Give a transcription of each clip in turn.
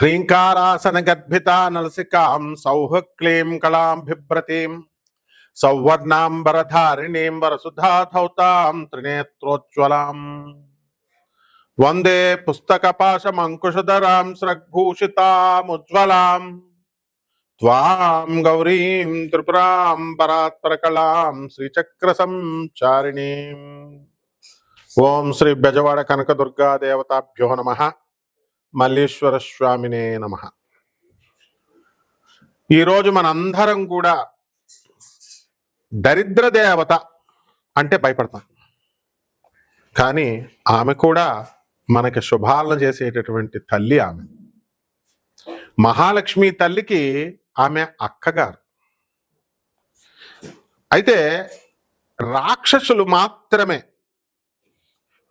హ్రీంకారాసన గద్భిత నలసికాం సౌహ క్లీం కళాం సౌవర్ణాంబరధారిణీం వరసుధాధౌతాం త్రినేత్రోజ్వలాం వందే పుస్తకపాశమంకుశధరాం స్రగ్భూషితాముజ్వలాం త్వాం గౌరీం త్రిపురాం పరాత్పరకళాం శ్రీచక్ర సంచారిణీం ఓం శ్రీ బెజవాడ కనకదుర్గా దేవతాభ్యో నమ మల్లేశ్వర స్వామినే నమ ఈరోజు మనందరం కూడా దరిద్ర దేవత అంటే భయపడతాం. కానీ ఆమె కూడా మనకి శుభాలను చేసేటటువంటి తల్లి ఆమె. మహాలక్ష్మి తల్లికి ఆమె అక్కగారు. అయితే రాక్షసులు మాత్రమే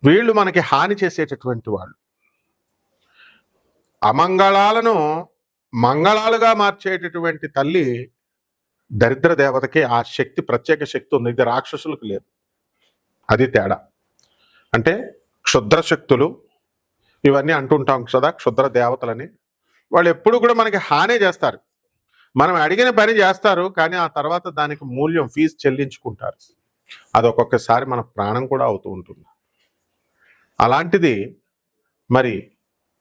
వీళ్ళు మనకి హాని చేసేటటువంటి వాళ్ళు. అమంగళాలను మంగళాలుగా మార్చేటటువంటి తల్లి దరిద్ర దేవతకి ఆ శక్తి ప్రత్యేక శక్తి ఉంది. ఇది రాక్షసులకు లేదు. అది తేడా. అంటే క్షుద్ర శక్తులు ఇవన్నీ అంటుంటాం కదా క్షుద్ర దేవతలని. వాళ్ళు ఎప్పుడు కూడా మనకి హాని చేస్తారు. మనం అడిగిన పని చేస్తారు కానీ ఆ తర్వాత దానికి మూల్యం ఫీజు చెల్లించుకుంటారు. అది ఒక్కొక్కసారి మన ప్రాణం కూడా అవుతూ ఉంటుంది. అలాంటిది మరి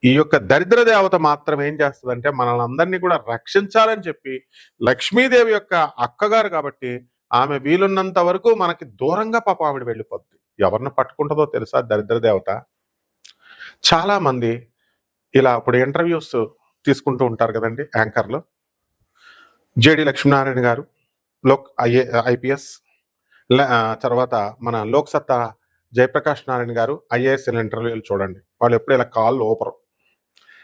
ఈ యొక్క దరిద్ర దేవత మాత్రం ఏం చేస్తుందంటే మనల్ని అందరినీ కూడా రక్షించాలని చెప్పి లక్ష్మీదేవి యొక్క అక్కగారు కాబట్టి ఆమె వీలున్నంత వరకు మనకి దూరంగా పాప ఆవిడ వెళ్ళిపోద్ది. ఎవరిని పట్టుకుంటుందో తెలుసా దరిద్ర దేవత? చాలా మంది ఇలా ఇప్పుడు ఇంటర్వ్యూస్ తీసుకుంటూ ఉంటారు కదండి యాంకర్లు. జేడి లక్ష్మీనారాయణ గారు లోక్ ఐఏ ఐపీఎస్ తర్వాత మన లోక్సత్తా జయప్రకాష్ నారాయణ గారు ఐఏఎస్ ఇంటర్వ్యూలు చూడండి. వాళ్ళు ఎప్పుడు ఇలా కాళ్ళు ఓపరు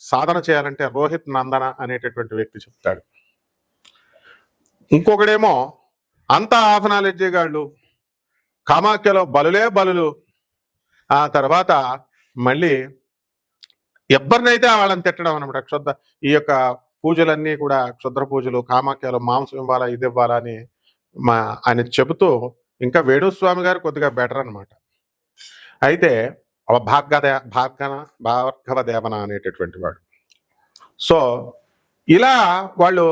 సాధన చేయాలంటే రోహిత్ నందన అనేటటువంటి వ్యక్తి చెప్తాడు. ఇంకొకడేమో అంతా హాఫ్ నాలెడ్జ్ గాళ్ళు కామాఖ్యలో బలులే బలులు ఆ తర్వాత మళ్ళీ ఎవరినైతే వాళ్ళని తిట్టడం అనమాట క్షుద్ర ఈ యొక్క పూజలన్నీ కూడా క్షుద్ర పూజలు కామాఖ్యలో మాంసం ఇవ్వాలా ఇది ఇవ్వాలా అని మా ఆయన చెబుతూ ఇంకా వేణుస్వామి గారు కొద్దిగా బెటర్ అనమాట. అయితే భార్గదే భార్గన భార్గవ దేవన అనేటటువంటి వాడు. సో ఇలా వాళ్ళు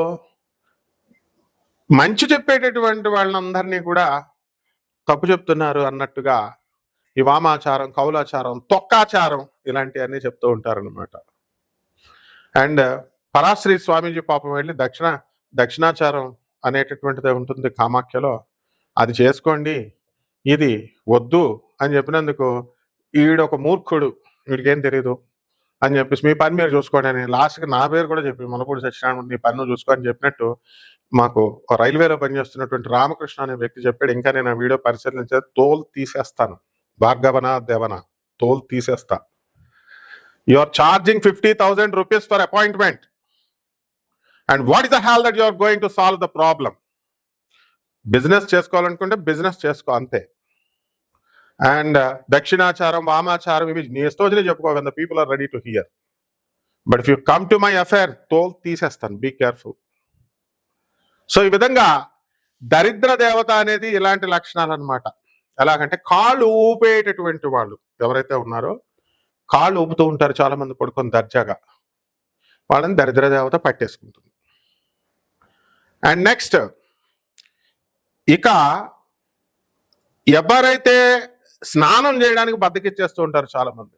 మంచి చెప్పేటటువంటి వాళ్ళందరినీ కూడా తప్పు చెప్తున్నారు అన్నట్టుగా ఈ వామాచారం కౌలాచారం తొక్కాచారం ఇలాంటివన్నీ చెప్తూ ఉంటారనమాట అండ్ పరాశ్రీ స్వామీజీ పాపం వెళ్ళి దక్షిణ దక్షిణాచారం అనేటటువంటిది ఉంటుంది కామాఖ్యలో. అది చేసుకోండి ఇది వద్దు అని చెప్పినందుకు ఈడు ఒక మూర్ఖుడు వీడికేం తెలియదు అని చెప్పేసి మీ పని మీరు చూసుకోండి అని లాస్ట్కి నా పేరు కూడా చెప్పి మనపూడి సత్యనారాయణ నీ పన్ను నువ్వు చూసుకో అని చెప్పినట్టు మాకు రైల్వేలో పనిచేస్తున్నటువంటి రామకృష్ణ అనే వ్యక్తి చెప్పాడు ఇంకా నేను ఆ వీడియో పరిశీలించే తోలు తీసేస్తాను భార్గవన దేవన తోలు తీసేస్తా. You are charging fifty thousand rupees for appointment and what is the hell that you are going to solve the problem business చేసుకోవాలనుకుంటే బిజినెస్ చేసుకో అంతే. అండ్ uh, దక్షిణాచారం వామాచారం ఇవి నీ స్తోచనే వచ్చినా చెప్పుకో people are ready to hear but if you come to my affair తోల్ తీసేస్తాను. బీ కేర్ఫుల్ సో ఈ విధంగా దరిద్ర దేవత అనేది ఇలాంటి లక్షణాలు అనమాట ఎలాగంటే కాళ్ళు ఊపేటటువంటి వాళ్ళు. ఎవరైతే ఉన్నారో కాళ్ళు ఊపుతూ ఉంటారు చాలా మంది పడుకొని దర్జాగా. వాళ్ళని దరిద్ర దేవత పట్టేసుకుంటుంది. అండ్ నెక్స్ట్ ఇక ఎవరైతే స్నానం చేయడానికి బద్దకిచ్చేస్తూ ఉంటారు చాలామంది.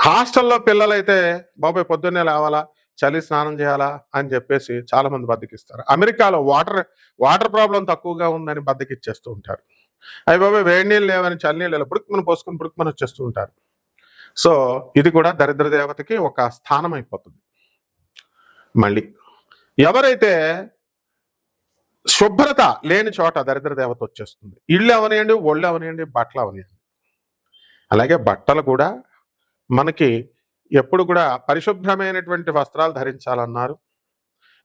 హాస్టల్లో పిల్లలైతే బాబాయ్ పొద్దున్నే లేవాలా? చలి స్నానం చేయాలా? అని చెప్పేసి చాలామంది బద్దకిస్తారు. అమెరికాలో వాటర్ వాటర్ ప్రాబ్లం తక్కువగా ఉందని బద్దకిచ్చేస్తూ ఉంటారు. అవి బాబాయ్ వేడి నీళ్ళు లేవని చలి నీళ్ళు పుడుకుమని పోసుకుని పుడుకుమని వచ్చేస్తూ ఉంటారు. సో ఇది కూడా దరిద్ర దేవతకి ఒక స్థానం అయిపోతుంది. మళ్ళీ ఎవరైతే శుభ్రత లేని చోట దరిద్ర దేవత వచ్చేస్తుంది. ఇళ్ళు అవనియండి ఒళ్ళు అవనియండి బట్టలు అవనియండి. అలాగే బట్టలు కూడా మనకి ఎప్పుడు కూడా పరిశుభ్రమైనటువంటి వస్త్రాలు ధరించాలన్నారు.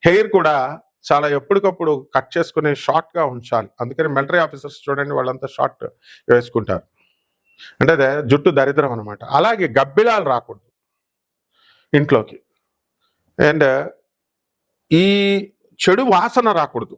హెయిర్ కూడా చాలా ఎప్పటికప్పుడు కట్ చేసుకుని షార్ట్గా ఉంచాలి. అందుకని మిలిటరీ ఆఫీసర్స్ చూడండి వాళ్ళంతా షార్ట్ వేసుకుంటారు. అంటే అదే జుట్టు దరిద్రం అనమాట అలాగే గబ్బిలాలు రాకూడదు ఇంట్లోకి. అండ్ ఈ చెడు వాసన రాకూడదు.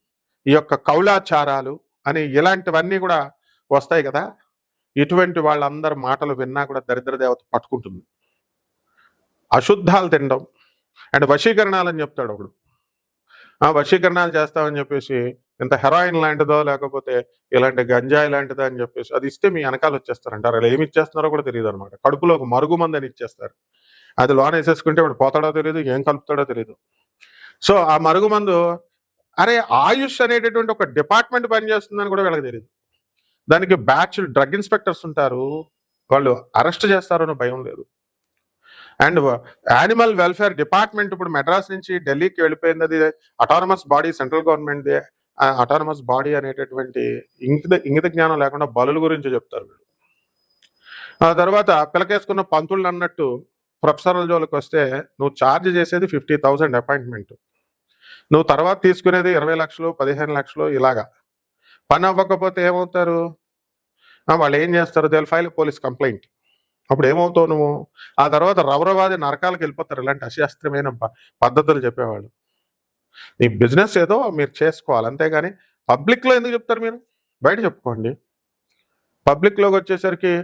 ఈ యొక్క కౌలాచారాలు అని ఇలాంటివన్నీ కూడా వస్తాయి కదా. ఇటువంటి వాళ్ళందరి మాటలు విన్నా కూడా దరిద్ర దేవత పట్టుకుంటుంది. అశుద్ధాలు తినడం. అండ్ వశీకరణాలని చెప్తాడు ఒకడు. ఆ వశీకరణాలు చేస్తామని చెప్పేసి ఇంత హెరాయిన్ లాంటిదో లేకపోతే ఇలాంటి గంజాయి లాంటిదో అని చెప్పేసి అది ఇస్తే మీ వెనకాల వచ్చేస్తారంటారు అలా ఏమి ఇచ్చేస్తున్నారో కూడా తెలియదు అనమాట. కడుపులో ఒక మరుగు మందని అని ఇచ్చేస్తారు. అది లోన్ వేసేసుకుంటే వాడు పోతాడో తెలియదు ఏం కలుపుతాడో తెలియదు సో ఆ మరుగు మందు అరే ఆయుష్ అనేటటువంటి ఒక డిపార్ట్మెంట్ పనిచేస్తుందని కూడా వీళ్ళకి తెలియదు దానికి బ్యాచ్ డ్రగ్ ఇన్స్పెక్టర్స్ ఉంటారు. వాళ్ళు అరెస్ట్ చేస్తారని భయం లేదు. అండ్ యానిమల్ వెల్ఫేర్ డిపార్ట్మెంట్ ఇప్పుడు మెడ్రాస్ నుంచి ఢిల్లీకి వెళ్ళిపోయింది. అది autonomous body central government autonomous body అనేటటువంటి ఇంగిత ఇంగిత జ్ఞానం లేకుండా బలుల గురించి చెప్తారు వీళ్ళు. ఆ తర్వాత పిలకేసుకున్న పంతులు అన్నట్టు ప్రొఫెసర్ల జోలికి వస్తే నువ్వు ఛార్జ్ చేసేది ఫిఫ్టీ థౌసండ్ అపాయింట్మెంట్ నువ్వు తర్వాత తీసుకునేది ఇరవై లక్షలు పదిహేను లక్షలు ఇలాగా. పని అవ్వకపోతే ఏమవుతారు? వాళ్ళు ఏం చేస్తారు? దే ఫైల్ పోలీస్ కంప్లైంట్ అప్పుడు ఏమవుతావు నువ్వు? ఆ తర్వాత రవరవాది నరకాలకు వెళ్ళిపోతారు. ఇలాంటి అశాస్త్రమైన పద్ధతులు చెప్పేవాళ్ళు. నీ బిజినెస్ ఏదో మీరు చేసుకోవాలి. అంతేగాని పబ్లిక్లో ఎందుకు చెప్తారు మీరు? బయట చెప్పుకోండి. పబ్లిక్లోకి వచ్చేసరికి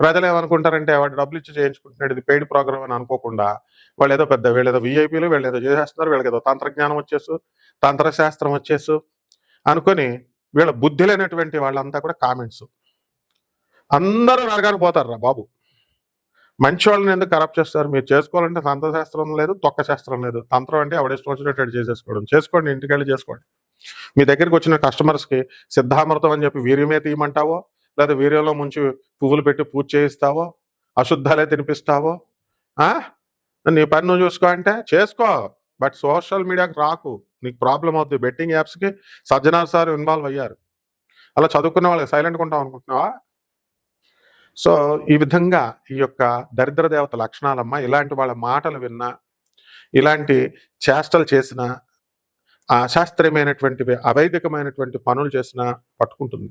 ప్రజలు ఏమనుకుంటారంటే వాడు డబ్బులు ఇచ్చి చేయించుకుంటున్నాడు ఇది పెయిడ్ ప్రోగ్రామ్ అని అనుకోకుండా వాళ్ళు ఏదో పెద్ద వీళ్ళు ఏదో విఐపీలు వీళ్ళు ఏదో చేసేస్తున్నారు వీళ్ళకి ఏదో తంత్రజ్ఞానం వచ్చేసు తంత్రశాస్త్రం వచ్చేసు అనుకొని వీళ్ళ బుద్ధి లేనటువంటి వాళ్ళంతా కూడా కామెంట్స్ అందరూ నరకానికి పోతారు రా బాబు. మంచి వాళ్ళని ఎందుకు కరప్ట్ చేస్తారు? మీరు చేసుకోవాలంటే తంత్రశాస్త్రం లేదు తొక్క శాస్త్రం లేదు. తంత్రం అంటే ఎవడ ఇష్టం వచ్చినట్టు చేసేసుకోవడం. చేసుకోండి ఇంటికి వెళ్ళి చేసుకోండి. మీ దగ్గరికి వచ్చిన కస్టమర్స్కి సిద్ధామృతం అని చెప్పి వీర్యమే తీయమంటావో లేదా వీర్యంలో ముంచి పువ్వులు పెట్టి పూజ చేయిస్తావో? అశుద్ధాలే తినిపిస్తావో? నీ పని నువ్వు చూసుకో అంటే చేసుకో. బట్ సోషల్ మీడియాకి రాకు. నీకు ప్రాబ్లం అవుతుంది బెట్టింగ్ యాప్స్కి సజ్జనార్ సార్ ఇన్వాల్వ్ అయ్యారు. అలా చదువుకున్న వాళ్ళకి సైలెంట్గా ఉంటాం అనుకుంటున్నావా? సో ఈ విధంగా ఈ యొక్క దరిద్ర దేవత లక్షణాలమ్మ ఇలాంటి వాళ్ళ మాటలు విన్నా ఇలాంటి చేష్టలు చేసిన అశాస్త్రీయమైనటువంటివి అవైదికమైనటువంటి పనులు చేసినా పట్టుకుంటుంది.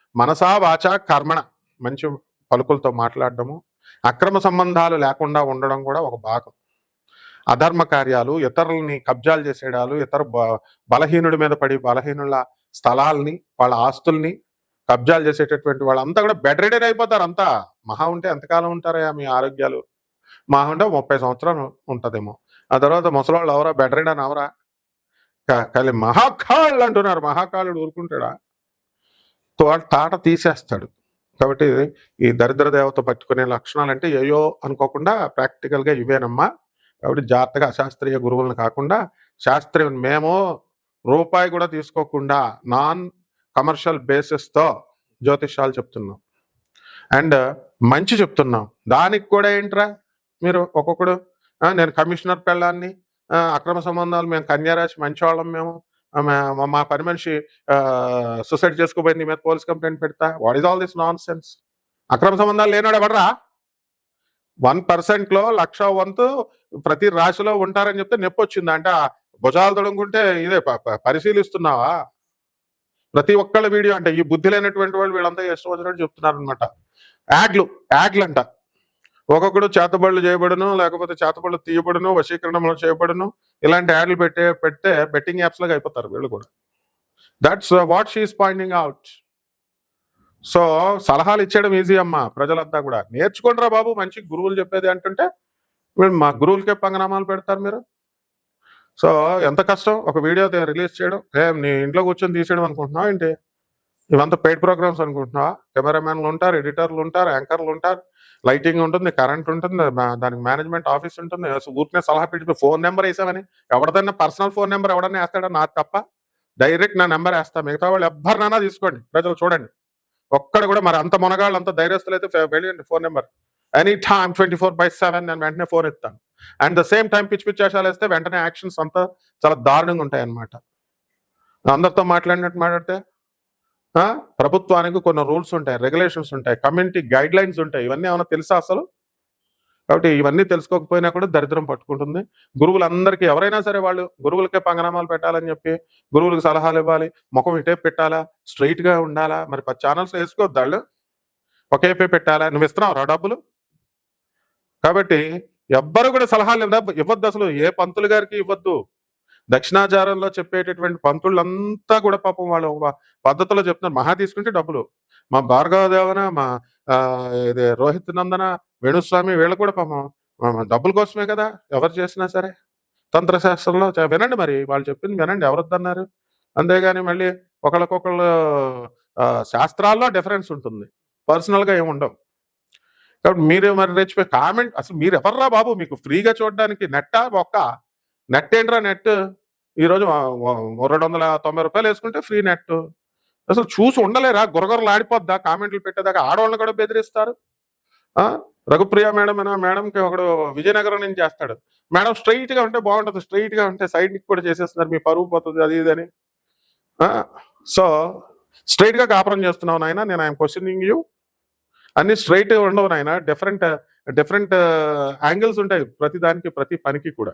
మనసా వాచ కర్మణ మంచి పలుకులతో మాట్లాడడము. అక్రమ సంబంధాలు లేకుండా ఉండడం కూడా ఒక భాగం. అధర్మ కార్యాలు ఇతరులని కబ్జాలు చేసేయడాలు ఇతర బలహీనుడి మీద పడి బలహీనుల స్థలాల్ని వాళ్ళ ఆస్తుల్ని కబ్జాలు చేసేటటువంటి వాళ్ళంతా కూడా బెడ్ రెడీ అయిపోతారు అంతా. మహా ఉంటే ఎంతకాలం ఉంటారా మీ ఆరోగ్యాలు? మహా ఉంటే ముప్పై సంవత్సరాలు ఉంటుందేమో. ఆ తర్వాత ముసలాళ్ళు అవరా బెడ్ రెడీ అని అవరా కా- మహాకాళ్ళు అంటున్నారు. మహాకాళుడు ఊరుకుంటాడా? వాడు తాట తీసేస్తాడు. కాబట్టి ఈ దరిద్ర దేవత పట్టుకునే లక్షణాలు అంటే ఏయో అనుకోకుండా ప్రాక్టికల్గా ఇవేనమ్మా. కాబట్టి జాగ్రత్తగా అశాస్త్రీయ గురువులను కాకుండా శాస్త్రీయ మేము రూపాయి కూడా తీసుకోకుండా నాన్ కమర్షియల్ బేసిస్తో జ్యోతిష్యాలు చెప్తున్నాం. అండ్ మంచి చెప్తున్నాం. దానికి కూడా ఏంట్రా మీరు ఒక్కొక్కడు? నేను కమిషనర్ పెళ్ళాన్ని అక్రమ సంబంధాలు మేము కన్యారాశి మంచివాళ్ళం మేము మా- పని మనిషి సూసైడ్ చేసుకోబోయింది నీ మీద పోలీస్ కంప్లైంట్ పెడతా? What is all this nonsense అక్రమ సంబంధాలు లేనాడు ఎవడరా? వన్ పర్సెంట్లో లక్ష వంతు ప్రతి రాశిలో ఉంటారని చెప్తే నొప్పి వచ్చింది అంటే భుజాలు తొడుగుంటే ఇదే ప- పరిశీలిస్తున్నావా? ప్రతి ఒక్కళ్ళ వీడియో అంటే ఈ బుద్ధి లేనటువంటి వాళ్ళు వీళ్ళంతా ఇష్టం వచ్చినట్టు చెప్తున్నారు అనమాట యాడ్లు యాడ్లు అంట ఒక్కొక్కడు చేతబడులు చేయబడను లేకపోతే చేతబడులు తీయబడను వశీకరణంలో చేయబడను ఇలాంటి యాడ్లు పెట్టే పెడితే బెట్టింగ్ యాప్స్ లాగా అయిపోతారు వీళ్ళు కూడా. That's what she is pointing out so సలహాలు ఇచ్చేయడం ఈజీ అమ్మా ప్రజలంతా కూడా. నేర్చుకోండిరా బాబు మంచి గురువులు చెప్పేది అంటుంటే మా గురువులకే పంగనామాలు పెడతారు మీరు. సో ఎంత కష్టం? ఒక వీడియో రిలీజ్ చేయడం. ఏం నీ ఇంట్లో కూర్చొని తీసేయడం అనుకుంటున్నావు ఏంటి? ఇవంతా పెయిడ్ ప్రోగ్రామ్స్ అనుకుంటున్నావా? కెమెరామెన్లు ఉంటారు ఎడిటర్లు ఉంటారు యాంకర్లు ఉంటారు లైటింగ్ ఉంటుంది కరెంట్ ఉంటుంది దానికి మేనేజ్మెంట్ ఆఫీస్ ఉంటుంది. ఊరికే సలహా పెట్టి ఫోన్ నెంబర్ వేసామని ఎవరిదైనా పర్సనల్ ఫోన్ నెంబర్ ఎవడన్నా వేస్తాడో? నాకు తప్ప. డైరెక్ట్ నా నెంబర్ వేస్తా. మిగతా వాళ్ళు ఎవరినైనా తీసుకోండి. ప్రజలు చూడండి. ఒక్కడ కూడా మరి అంత మునగాళ్ళు అంత ధైర్యస్తులు అయితే వెళ్ళండి phone number. Any time twenty four by seven నేను వెంటనే ఫోన్ ఇస్తాను అండ్ ద సేమ్ టైం పిచ్చి పిచ్చి వేషాలు వేస్తే వెంటనే యాక్షన్స్ అంతా చాలా దారుణంగా ఉంటాయి అన్నమాట అందరితో మాట్లాడినట్టు మాట్లాడితే ప్రభుత్వానికి కొన్ని రూల్స్ ఉంటాయి రెగ్యులేషన్స్ ఉంటాయి కమ్యూనిటీ గైడ్ లైన్స్ ఉంటాయి. ఇవన్నీ ఏమైనా తెలుసా అసలు? కాబట్టి ఇవన్నీ తెలుసుకోకపోయినా కూడా దరిద్రం పట్టుకుంటుంది. గురువులందరికీ ఎవరైనా సరే వాళ్ళు గురువులకే పంగనామాలు పెట్టాలని చెప్పి గురువులకు సలహాలు ఇవ్వాలి ముఖం ఇటే పెట్టాలా స్ట్రైట్గా ఉండాలా మరి పది ఛానల్స్ వేసుకోవద్దు వాళ్ళు? ఒకే పే పెట్టాలా నువ్వు ఇస్తున్నావు రా డబ్బులు? కాబట్టి ఎవ్వరు కూడా సలహాలు ఇవ్వద్దు అసలు ఏ పంతులు గారికి ఇవ్వద్దు. దక్షిణాచారంలో చెప్పేటటువంటి పంతులంతా కూడా పాపం వాళ్ళు ఒక పద్ధతిలో చెప్తున్నారు. మహా తీసుకుంటే డబ్బులు. మా భార్గవదేవన మా ఇది రోహిత్ నందన వేణుస్వామి వీళ్ళు కూడా పాపం డబ్బుల కోసమే కదా ఎవరు చేసినా సరే. తంత్రశాస్త్రంలో వినండి మరి వాళ్ళు చెప్పింది వినండి. ఎవరు అన్నారు అంతేగాని మళ్ళీ ఒకళ్ళకొకళ్ళు శాస్త్రాల్లో డిఫరెన్స్ ఉంటుంది. పర్సనల్గా ఏమి ఉండవు. కాబట్టి మీరు మరి రెచ్చిపోయి కామెంట్ అసలు మీరు ఎవర్రా బాబు? మీకు ఫ్రీగా చూడడానికి నెట్టా ఒక్క నెట్ ఏంట్రా నెట్? ఈరోజు రెండు వందల తొంభై రూపాయలు వేసుకుంటే ఫ్రీ నెట్. అసలు చూసి ఉండలేరా? గురగొరలు ఆడిపోద్దా? కామెంట్లు పెట్టేదాకా ఆడవాళ్ళని కూడా బెదిరిస్తారు. రఘుప్రియ మేడం అయినా మేడంకి ఒకడు విజయనగరం నుంచి చేస్తాడు. మేడం స్ట్రైట్గా ఉంటే బాగుంటుంది. స్ట్రైట్గా ఉంటే సైడ్కి కూడా చేసేస్తున్నారు. మీ పరువు పోతుంది అది ఇది అని. సో స్ట్రైట్గా కాపురం చేస్తున్నావు నాయన. నేను ఐఎమ్ క్వశ్చనింగ్ యూ అన్ని స్ట్రైట్ ఉండవు నాయన. డిఫరెంట్ డిఫరెంట్ యాంగిల్స్ ఉంటాయి ప్రతి దానికి ప్రతి పనికి కూడా.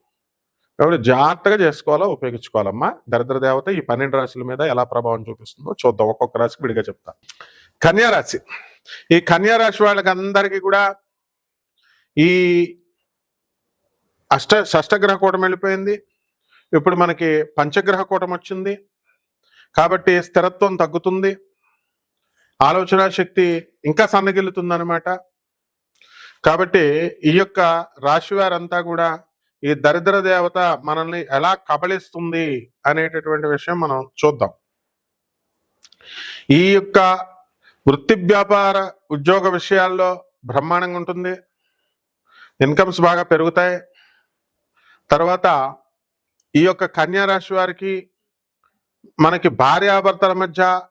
కాబట్టి జాగ్రత్తగా చేసుకోవాలా ఉపయోగించుకోవాలమ్మా? దరిద్ర దేవత ఈ పన్నెండు రాశుల మీద ఎలా ప్రభావం చూపిస్తుందో చూద్దాం. ఒక్కొక్క రాశికి విడిగా చెప్తా. కన్యారాశి ఈ కన్యారాశి వాళ్ళకి అందరికీ కూడా ఈ అష్ట షష్టగ్రహ కూటం వెళ్ళిపోయింది. ఇప్పుడు మనకి పంచగ్రహ కూటం వచ్చింది. కాబట్టి స్థిరత్వం తగ్గుతుంది. ఆలోచన శక్తి ఇంకా సన్నగిల్లుతుంది అనమాట కాబట్టి ఈ యొక్క రాశి వారంతా కూడా ఈ దరిద్ర దేవత మనల్ని ఎలా కబళిస్తుంది అనేటటువంటి విషయం మనం చూద్దాం. ఈ యొక్క వృత్తి వ్యాపార ఉద్యోగ విషయాల్లో బ్రహ్మాండంగా ఉంటుంది. ఇన్కమ్స్ బాగా పెరుగుతాయి. తర్వాత ఈ యొక్క కన్యా రాశి వారికి మనకి భార్యాభర్తల మధ్య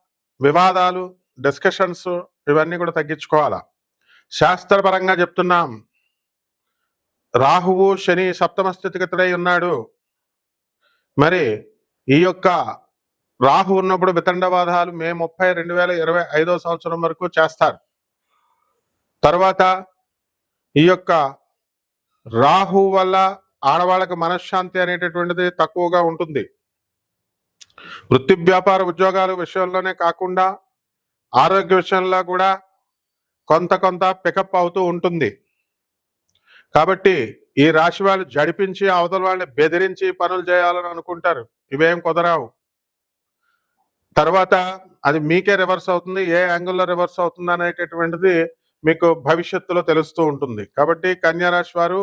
వివాదాలు డిస్కషన్స్ ఇవన్నీ కూడా తగ్గించుకోవాలా? శాస్త్రపరంగా చెప్తున్నాం. రాహువు శని సప్తమ స్థితిగతుడై ఉన్నాడు. మరి ఈ యొక్క రాహు ఉన్నప్పుడు వితండవాదాలు మే ముప్పై రెండు వేల ఇరవై ఐదో సంవత్సరం వరకు చేస్తారు. తర్వాత ఈ యొక్క రాహు వల్ల ఆడవాళ్ళకి మనశ్శాంతి అనేటటువంటిది తక్కువగా ఉంటుంది. వృత్తి వ్యాపార ఉద్యోగాల విషయంలోనే కాకుండా ఆరోగ్య విషయంలో కూడా కొంత కొంత పికప్ అవుతూ ఉంటుంది. కాబట్టి ఈ రాశి వాళ్ళు జడిపించి అవతల వాళ్ళని బెదిరించి పనులు చేయాలని అనుకుంటారు. ఇవేం కుదరావు. తర్వాత అది మీకే రివర్స్ అవుతుంది ఏ యాంగిల్లో రివర్స్ అవుతుంది అనేటటువంటిది మీకు భవిష్యత్తులో తెలుస్తూ ఉంటుంది. కాబట్టి కన్యా రాశి వారు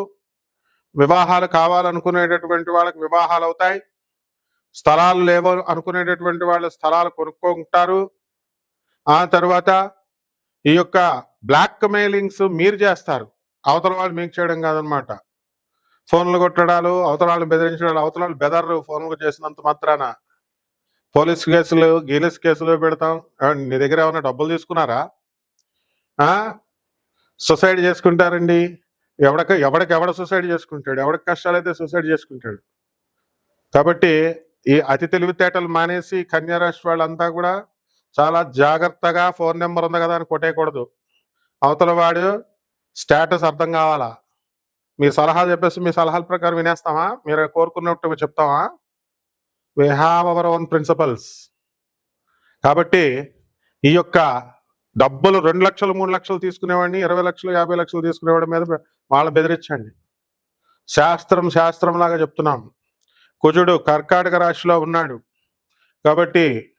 వివాహాలు కావాలనుకునేటటువంటి వాళ్ళకి వివాహాలు అవుతాయి. స్థలాలు లేవో అనుకునేటటువంటి వాళ్ళు స్థలాలు కొనుక్కుంటారు. ఆ తర్వాత ఈ యొక్క బ్లాక్ మెయిలింగ్స్ మీరు చేస్తారు. అవతల వాళ్ళు మీకు చేయడం కాదనమాట. ఫోన్లు కొట్టడాలు అవతల వాళ్ళు బెదిరించడాలు అవతల వాళ్ళు బెదర్రు ఫోన్లు చేసినంత మాత్రాన. పోలీస్ కేసులు గీలీస్ కేసులు పెడతాం. నీ దగ్గర ఏమైనా డబ్బులు తీసుకున్నారా? సొసైడ్ చేసుకుంటారండి. ఎవడక ఎవడికి ఎవడ సొసైడ్ చేసుకుంటాడు? ఎవడికి కష్టాలైతే సొసైడ్ చేసుకుంటాడు? కాబట్టి ఈ అతి తెలివితేటలు మానేసి కన్యారాశి వాళ్ళంతా కూడా చాలా జాగ్రత్తగా ఫోన్ నెంబర్ ఉంది కదా అని కొట్టేయకూడదు. అవతల వాడు స్టేటస్ అర్థం కావాలా? మీ సలహా చెప్పేసి మీ సలహాల ప్రకారం వినేస్తామా? మీరు కోరుకున్నట్టు చెప్తామా? We have our own principles కాబట్టి ఈ యొక్క డబ్బులు రెండు లక్షలు మూడు లక్షలు తీసుకునేవాడిని ఇరవై లక్షలు యాభై లక్షలు తీసుకునేవాడి మీద వాళ్ళని బెదిరించండి. శాస్త్రం శాస్త్రం లాగా చెప్తున్నాం. కుజుడు కర్కాటక రాశిలో ఉన్నాడు. కాబట్టి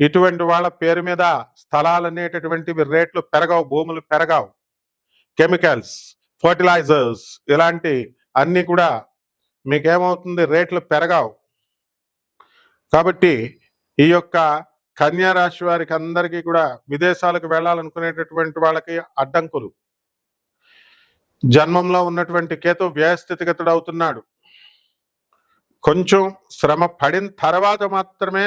ఇటువంటి వాళ్ళ పేరు మీద స్థలాలు అనేటటువంటివి రేట్లు పెరగవు భూములు పెరగవు. కెమికల్స్ ఫర్టిలైజర్స్ ఇలాంటి అన్నీ కూడా మీకేమవుతుంది? రేట్లు పెరగవు. కాబట్టి ఈ యొక్క కన్యా రాశి వారికి అందరికీ కూడా విదేశాలకు వెళ్ళాలనుకునేటటువంటి వాళ్ళకి అడ్డంకులు. జన్మంలో ఉన్నటువంటి కేతు వ్యయస్థితిగతుడు అవుతున్నాడు కొంచెం శ్రమ పడిన తర్వాత మాత్రమే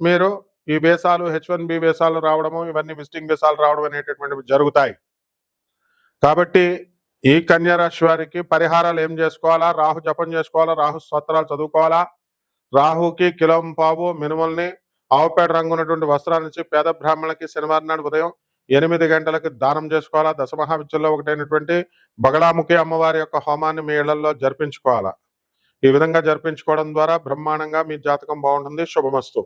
మీరు ఈ వేసాలు హెచ్ వన్ బి వేసాలు రావడము ఇవన్నీ విజిటింగ్ వేసాలు రావడం అనేటటువంటివి జరుగుతాయి. కాబట్టి ఈ కన్యారాశి వారికి పరిహారాలు ఏం చేసుకోవాలా? రాహు జపం చేసుకోవాలా? రాహు స్తోత్రాలు చదువుకోవాలా? రాహుకి కిలం పావు మినుమల్ని ఆవుపేట రంగు ఉన్నటువంటి వస్త్రాలు ఇచ్చి పేద బ్రాహ్మణులకి శనివారం నాడు ఉదయం ఎనిమిది గంటలకు దానం చేసుకోవాలా? దశమహావిద్యల్లో ఒకటైనటువంటి బగడాముఖి అమ్మవారి యొక్క హోమాన్ని మీ ఇళ్ళలో జరిపించుకోవాలా? ఈ విధంగా జరిపించుకోవడం ద్వారా బ్రహ్మాండంగా మీ జాతకం బాగుంటుంది. శుభమస్తు.